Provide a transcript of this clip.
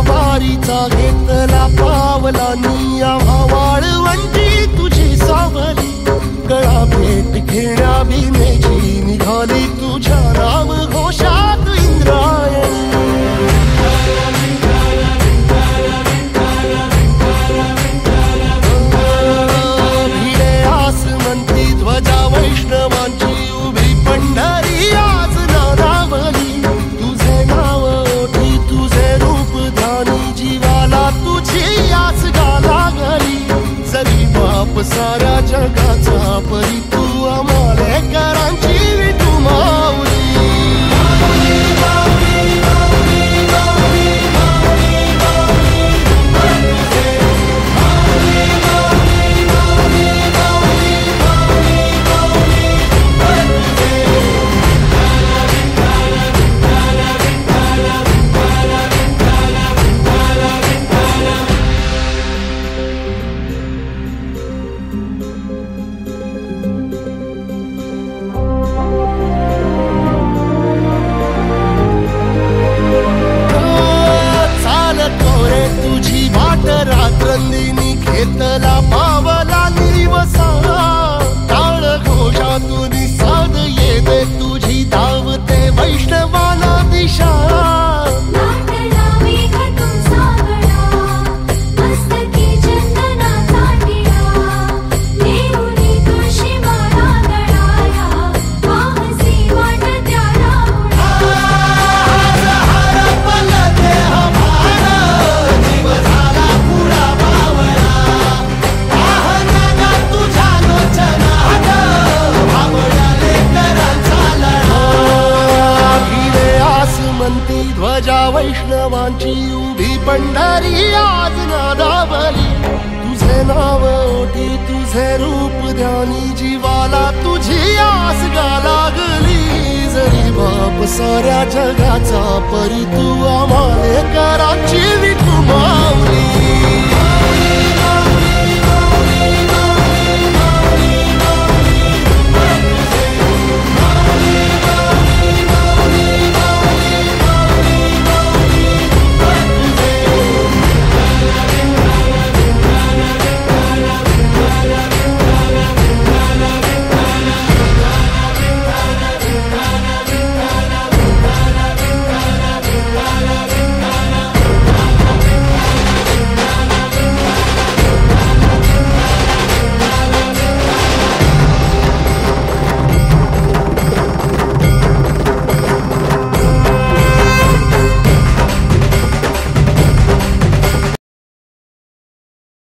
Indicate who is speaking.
Speaker 1: वारीचा घेतला पावला निया वाळवंटी तुझी सावली. कळा भेट घेण्या भीमेची जगाचा परी это ध्वजा वैष्णवांची उभी पंढरी आज नादावली. तुझे नाव ओटी तुझे रूप ध्यानी जीवाला तुझी आस गा लागली. जरी बाप साऱ्या जगाचा परी तू आम्हाला कराची विठू मावली.